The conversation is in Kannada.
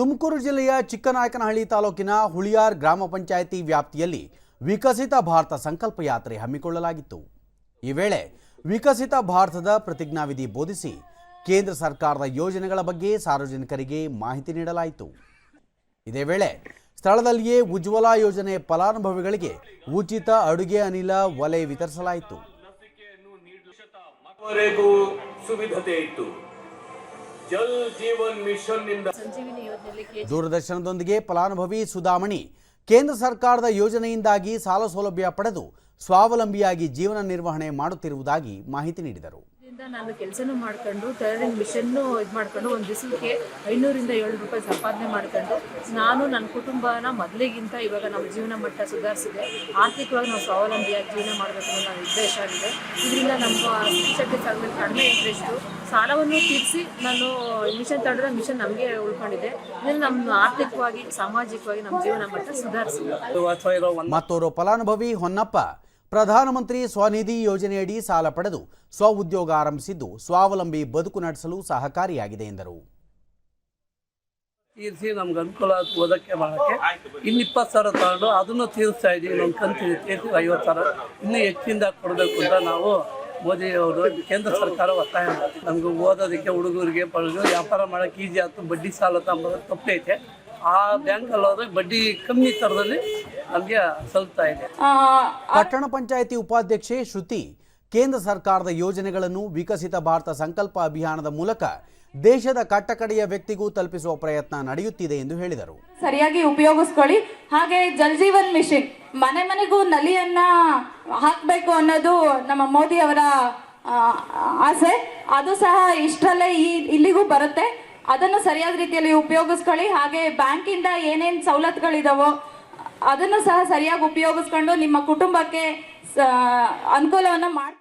ತುಮಕೂರು ಜಿಲ್ಲೆಯ ಚಿಕ್ಕನಾಯಕನಹಳ್ಳಿ ತಾಲೂಕಿನ ಹುಳಿಯಾರ್ ಗ್ರಾಮ ಪಂಚಾಯಿತಿ ವ್ಯಾಪ್ತಿಯಲ್ಲಿ ವಿಕಸಿತ ಭಾರತ ಸಂಕಲ್ಪ ಯಾತ್ರೆ ಹಮ್ಮಿಕೊಳ್ಳಲಾಗಿತ್ತು. ಈ ವೇಳೆ ವಿಕಸಿತ ಭಾರತದ ಪ್ರತಿಜ್ಞಾವಿಧಿ ಬೋಧಿಸಿ ಕೇಂದ್ರ ಸರ್ಕಾರದ ಯೋಜನೆಗಳ ಬಗ್ಗೆ ಸಾರ್ವಜನಿಕರಿಗೆ ಮಾಹಿತಿ ನೀಡಲಾಯಿತು. ಇದೇ ವೇಳೆ ಸ್ಥಳದಲ್ಲಿಯೇ ಉಜ್ವಲ ಯೋಜನೆ ಫಲಾನುಭವಿಗಳಿಗೆ ಉಚಿತ ಅಡುಗೆ ಅನಿಲ ವಲಯ ವಿತರಿಸಲಾಯಿತು. ಜಲ್ ಜೀವನ್ ಮಿಷನ್ನಿಂದ ದೂರದರ್ಶನದೊಂದಿಗೆ ಫಲಾನುಭವಿ ಸುಧಾಮಣಿ ಕೇಂದ್ರ ಸರ್ಕಾರದ ಯೋಜನೆಯಿಂದಾಗಿ ಸಾಲ ಸೌಲಭ್ಯ ಪಡೆದು ಸ್ವಾವಲಂಬಿಯಾಗಿ ಜೀವನ ನಿರ್ವಹಣೆ ಮಾಡುತ್ತಿರುವುದಾಗಿ ಮಾಹಿತಿ ನೀಡಿದರು. ಇದರಿಂದ ನಾನು ಕೆಲಸನೂ ಮಾಡ್ಕೊಂಡು ಟೈಲರಿಂಗ್ ಮಿಷನ್ನು ಇದು ಮಾಡ್ಕೊಂಡು, ಒಂದು ದಿವಸಕ್ಕೆ ಐನೂರಿಂದ ಏಳು ರೂಪಾಯಿ ಸಂಪಾದನೆ ಮಾಡ್ಕೊಂಡು, ನಾನು ನನ್ನ ಕುಟುಂಬನ ಮೊದಲಿಗಿಂತ ಇವಾಗ ನಮ್ಮ ಜೀವನ ಮಟ್ಟ ಸುಧಾರಿಸಿದೆ. ಆರ್ಥಿಕವಾಗಿ ನಾವು ಸ್ವಾವಲಂಬಿಯಾಗಿ ಜೀವನ ಮಾಡಬೇಕು ಅನ್ನೋ ಉದ್ದೇಶ ಆಗಿದೆ. ಇದರಿಂದ ನಮ್ಮ ಶಿಕ್ಷಕ ಸಾಲದಲ್ಲಿ ಕಡಿಮೆ ಇಂಟ್ರೆಸ್ಟು ಸಾಲವನ್ನು ತೀರಿಸಿ ನಾನು ಮಿಷನ್ ತಡೆದ್ರೆ ಮಿಷನ್ ನಮಗೆ ಉಳ್ಕೊಂಡಿದೆ. ಇದರಿಂದ ನಮ್ಮ ಆರ್ಥಿಕವಾಗಿ, ಸಾಮಾಜಿಕವಾಗಿ ನಮ್ಮ ಜೀವನ ಮಟ್ಟ ಸುಧಾರಿಸಿದೆ. ಮತ್ತೋರು ಫಲಾನುಭವಿ ಹೊನ್ನಪ್ಪ. ಪ್ರಧಾನಮಂತ್ರಿ ಸ್ವನಿಧಿ ಯೋಜನೆಯಡಿ ಸಾಲ ಪಡೆದು ಸ್ವಉದ್ಯೋಗ ಆರಂಭಿಸಿದ್ದು, ಸ್ವಾವಲಂಬಿ ಬದುಕು ನಡೆಸಲು ಸಹಕಾರಿಯಾಗಿದೆ ಎಂದರು. ತೀರಿಸಿ ನಮ್ಗೆ ಅನುಕೂಲ ಓದಕ್ಕೆ ಮಾಡೋಕ್ಕೆ ಇನ್ನು ಇಪ್ಪತ್ತು ಸಾವಿರ ತಗೊಂಡು ಅದನ್ನು ತೀರಿಸ್ತಾ ಇದ್ದೀವಿ. ನಮ್ಮ ಕಂತು ತೀರಿಸಿ ಐವತ್ತು ಸಾವಿರ ಇನ್ನೂ ಹೆಚ್ಚಿಂದ ಕೊಡಬೇಕು ಅಂತ ನಾವು ಮೋದಿ ಅವರು ಕೇಂದ್ರ ಸರ್ಕಾರ ಒತ್ತಾಯ ಮಾಡ್ತೀವಿ. ನಮ್ಗೆ ಓದೋದಕ್ಕೆ ಹುಡುಗರಿಗೆ ಪಡೆದು ವ್ಯಾಪಾರ ಮಾಡೋಕ್ಕೆ ಈಸಿ ಆಯ್ತು ಬಡ್ಡಿ ಸಾಲ ತಗೊಂಬೋದು ತಪ್ಪೈತೆ. ಆ ಬ್ಯಾಂಕಲ್ಲಿ ಹೋದ್ರೆ ಬಡ್ಡಿ ಕಮ್ಮಿ ಥರದಲ್ಲಿ ನಮಗೆ ಸಲ್ತಾ ಇದೆ. ಪಟ್ಟಣ ಪಂಚಾಯಿತಿ ಉಪಾಧ್ಯಕ್ಷೆ ಶ್ರುತಿ ಕೇಂದ್ರ ಸರ್ಕಾರದ ಯೋಜನೆಗಳನ್ನು ವಿಕಸಿತ ಭಾರತ ಸಂಕಲ್ಪ ಅಭಿಯಾನದ ಮೂಲಕ ದೇಶದ ಕಟ್ಟಕಡೆಯ ವ್ಯಕ್ತಿಗೂ ತಲುಪಿಸುವ ಪ್ರಯತ್ನ ನಡೆಯುತ್ತಿದೆ ಎಂದು ಹೇಳಿದರು. ಸರಿಯಾಗಿ ಉಪಯೋಗಿಸ್ಕೊಳ್ಳಿ. ಹಾಗೆ ಜಲ್ ಜೀವನ್ ಮಿಷನ್ ಮನೆ ಮನೆಗೂ ನಲಿಯನ್ನ ಹಾಕಬೇಕು ಅನ್ನೋದು ನಮ್ಮ ಮೋದಿ ಅವರ ಆಸೆ. ಅದು ಸಹ ಇಷ್ಟರಲ್ಲೇ ಈ ಇಲ್ಲಿಗೂ ಬರುತ್ತೆ. ಅದನ್ನು ಸರಿಯಾದ ರೀತಿಯಲ್ಲಿ ಉಪಯೋಗಿಸ್ಕೊಳ್ಳಿ. ಹಾಗೆ ಬ್ಯಾಂಕಿಂದ ಏನೇನು ಸವಲತ್ತುಗಳಿದಾವೋ ಅದನ್ನು ಸಹ ಸರಿಯಾಗಿ ಉಪಯೋಗಿಸ್ಕೊಂಡು ನಿಮ್ಮ ಕುಟುಂಬಕ್ಕೆ ಅನುಕೂಲವನ್ನು ಮಾಡ್ಕೊಡಿ.